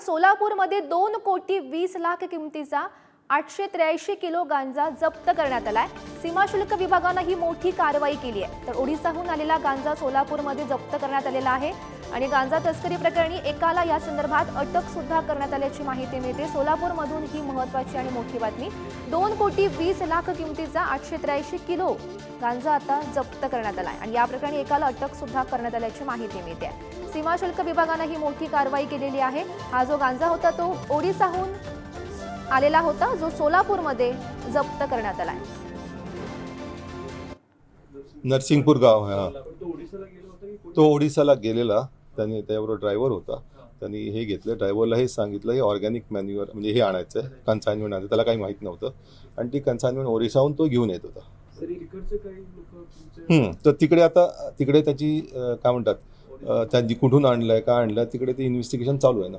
सोलापूरमध्ये दोन कोटी वीस लाख किमतीचा आठशे त्र्याऐंशी किलो गांजा जप्त करण्यात आलाय. सीमाशुल्क विभागानं ही मोठी कारवाई केली आहे. तर ओडिसाहून आलेला गांजा सोलापूरमध्ये जप्त करण्यात आलेला आहे. आणि गांजा तस्करी प्रकरणी एकाला या संदर्भात अटक सुद्धा करण्यात आल्याची माहिती मिळते. सोलापूरमधून ही महत्वाची आणि मोठी बातमी. दोन कोटी वीस लाख किमतीचा आठशे त्र्याऐंशी किलो गांजा आता जप्त करण्यात आला आहे आणि या प्रकरणी एकाला अटक सुद्धा करण्यात आल्याची माहिती मिळते. सीमाशुल्क विभागानं ही मोठी कारवाई केलेली आहे. हा जो गांजा होता तो ओडिसाहून आलेला होता जो सोलापूरमध्ये जप्त करण्यात आलाय. नरसिंगपूर गाव हा. तो ओडिसाला गेलेला. त्याने त्याबरोबर ड्रायव्हर होता. त्यांनी हे घेतलं ड्रायव्हरला हे सांगितलं हे ऑर्गॅनिक मॅन्युअर म्हणजे हे आणायचं आहे कन्साइनमेंट आणायचं त्याला काही माहीत नव्हतं. आणि ती कन्साइनमेंट ओरिसाहून तो घेऊन येत होता. सर इकडचे काही लोक तुमचे हम्म, तर तिकडे आता तिकडे त्याची काय म्हणतात त्यांनी कुठून आणलंय का आणलं तिकडे ते इन्व्हेस्टिगेशन चालू आहे ना.